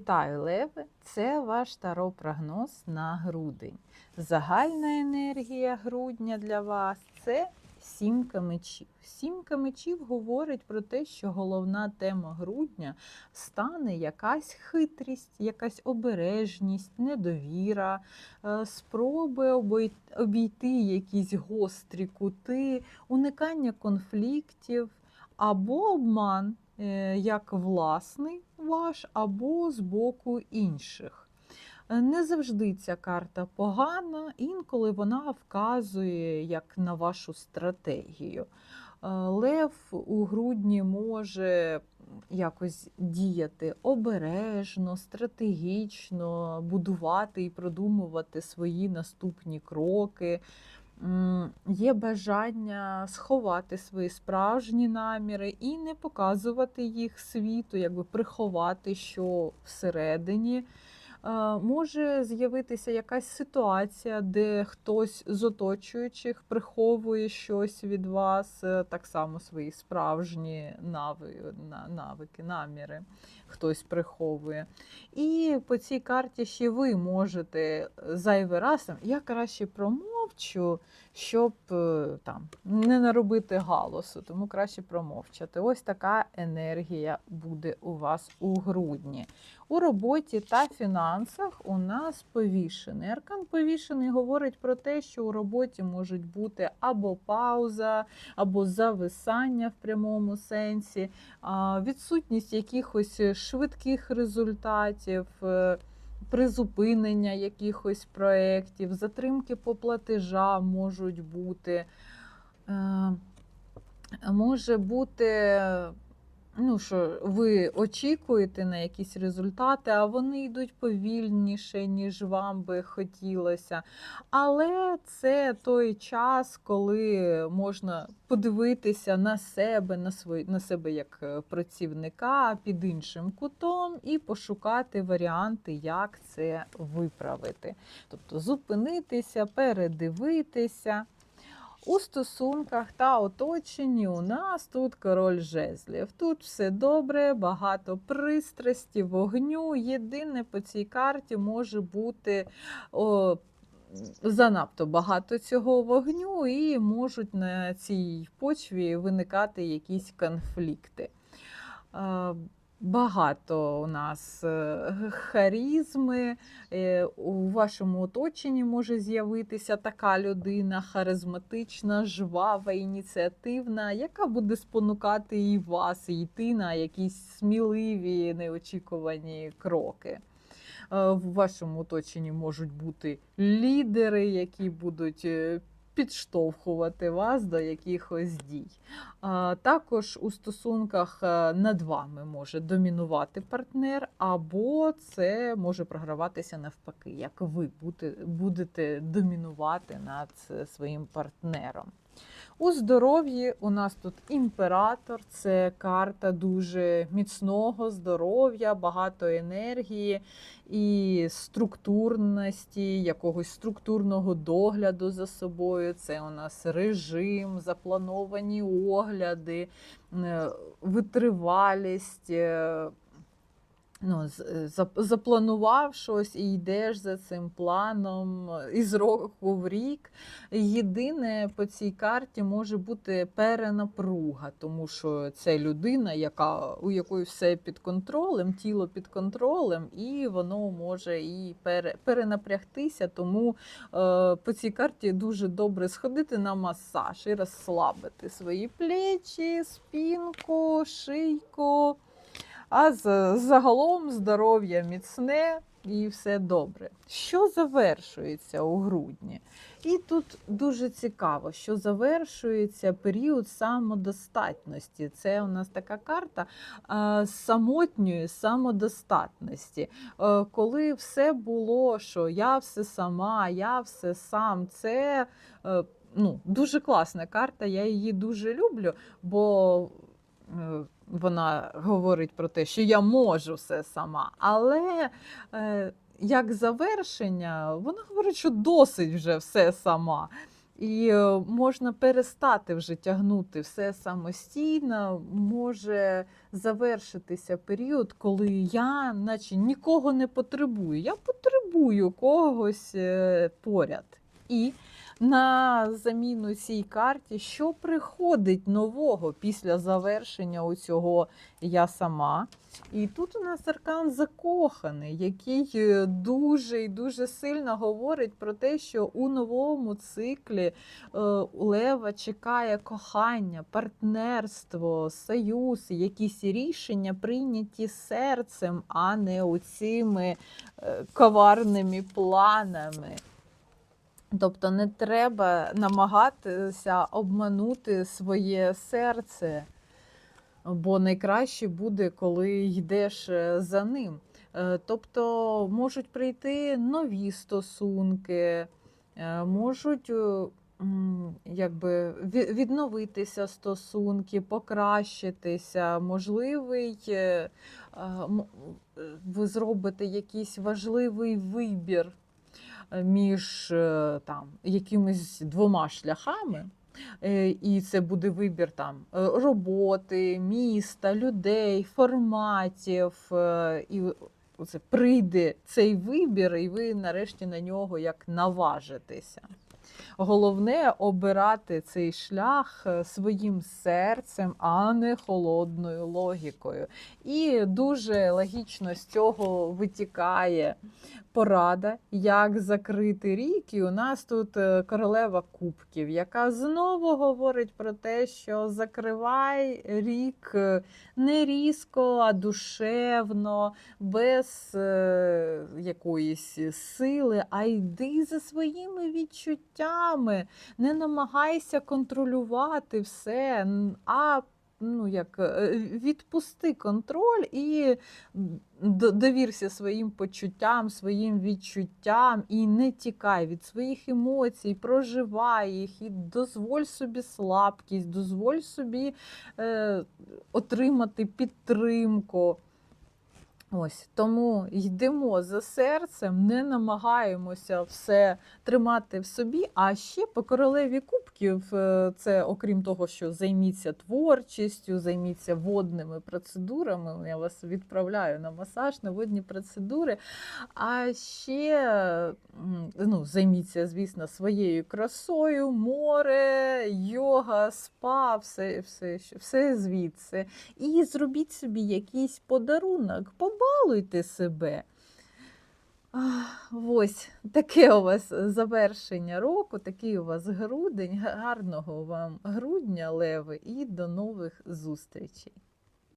Вітаю, Леви! Це ваш таро-прогноз на грудень. Загальна енергія грудня для вас це сімка мечів. Сімка мечів говорить про те, що головна тема грудня стане якась хитрість, якась обережність, недовіра, е, спроби обійти якісь гострі кути, уникання конфліктів або обман е, як власний ваш, або з боку інших. Е, Не завжди ця карта погана, інколи вона вказує як на вашу стратегію. Е, Лев у грудні може якось діяти обережно, стратегічно, будувати і продумувати свої наступні кроки. Є бажання сховати свої справжні наміри і не показувати їх світу, якби приховати, що всередині. Е, Може з'явитися якась ситуація, де хтось з оточуючих приховує щось від вас, е, так само свої справжні навики, наміри хтось приховує. І по цій карті ще ви можете зайвий раз, я краще промовчу, щоб е, там не наробити галасу, тому краще промовчати. Ось така енергія буде у вас у грудні. У роботі та фінансах у нас повішений. Аркан повішений говорить про те, що у роботі можуть бути або пауза, або зависання в прямому сенсі, відсутність якихось швидких результатів. Призупинення якихось проєктів, затримки по платежам можуть бути. Е, Може бути, ну, що ви очікуєте на якісь результати, а вони йдуть повільніше, ніж вам би хотілося. Але це той час, коли можна подивитися на себе, на свої, на себе як е, працівника під іншим кутом і пошукати варіанти, як це виправити. Тобто зупинитися, передивитися. У стосунках та оточенні у нас тут король жезлів. Тут все добре, багато пристрасті, вогню. Єдине по цій карті може бути о, занадто багато цього вогню, і можуть на цій почві виникати якісь конфлікти. Багато у нас е, харізми, е, у вашому оточенні може з'явитися така людина харизматична, жвава, ініціативна, яка буде спонукати і вас і йти на якісь сміливі, неочікувані кроки. Е, В вашому оточенні можуть бути лідери, які будуть підштовхувати вас до якихось дій. А, Також у стосунках е, над вами може домінувати партнер, або це може програватися навпаки, як ви будете, домінувати над е, своїм партнером. У здоров'ї у нас тут імператор, це карта дуже міцного здоров'я, багато енергії і структурності, якогось структурного догляду за собою. Це у нас режим, заплановані огляди, е, витривалість. Ну, е, запланував щось і йдеш за цим планом е, із року в рік. Єдине по цій карті може бути перенапруга, тому що це людина, яка, у якої все під контролем, тіло під контролем, і воно може і пере, перенапрягтися. Тому е, по цій карті дуже добре сходити на масаж і розслабити свої плечі, спінку, шийку. А з- загалом здоров'я міцне і все добре. Що завершується у грудні? І тут дуже цікаво, що завершується період самодостатності. Це у нас така карта самотньої самодостатності. Е, Коли все було, що я все сама, я все сам, це е, ну, дуже класна карта, я її дуже люблю, бо е, вона говорить про те, що я можу все сама. Але е, як завершення, вона говорить, що досить вже все сама. І е, можна перестати вже тягнути все самостійно, може завершитися період, коли я, наче нікого не потребую. Я потребую когось е, поряд. І на заміну цій карті, що приходить нового після завершення оцього я сама. І тут у нас аркан закоханий, який е, дуже і дуже сильно говорить про те, що у новому циклі е, Лева чекає кохання, партнерство, союз, якісь рішення прийняті серцем, а не оцими е, коварними планами. Тобто не треба намагатися обманути своє серце, бо найкраще буде, коли йдеш е, за ним. Е, Тобто можуть прийти нові стосунки, е, можуть якби відновитися стосунки, покращитися, можливий. Ви зробите якийсь важливий вибір між е, там якимись двома шляхами. Е, І це буде вибір там е, роботи, міста, людей, форматів. І оце прийде цей вибір, і ви нарешті на нього як наважитеся. Головне обирати цей шлях е, своїм серцем, а не холодною логікою. І дуже логічно з цього витікає порада, як закрити рік. І у нас тут е, королева кубків, яка знову говорить про те, що закривай рік е, не різко, а душевно, без якоїсь сили, а йди за своїми відчуттями. Не намагайся контролювати все, а ну, як, е, відпусти контроль і довірся своїм почуттям, своїм відчуттям і не тікай від своїх емоцій, проживай їх і дозволь собі слабкість, дозволь собі е, отримати підтримку. Ось тому йдемо за серцем, не намагаємося все тримати в собі. А ще по королеві кубків, е, це окрім того, що займіться творчістю, займіться водними процедурами. Я вас відправляю на масаж, на водні процедури. А ще ну, займіться, звісно, своєю красою, море, йога, спа, все, все, все звідси. І зробіть собі якийсь подарунок, побалуйте себе. Ось таке у вас завершення року, такий у вас грудень. Гарного вам грудня, леви, і до нових зустрічей.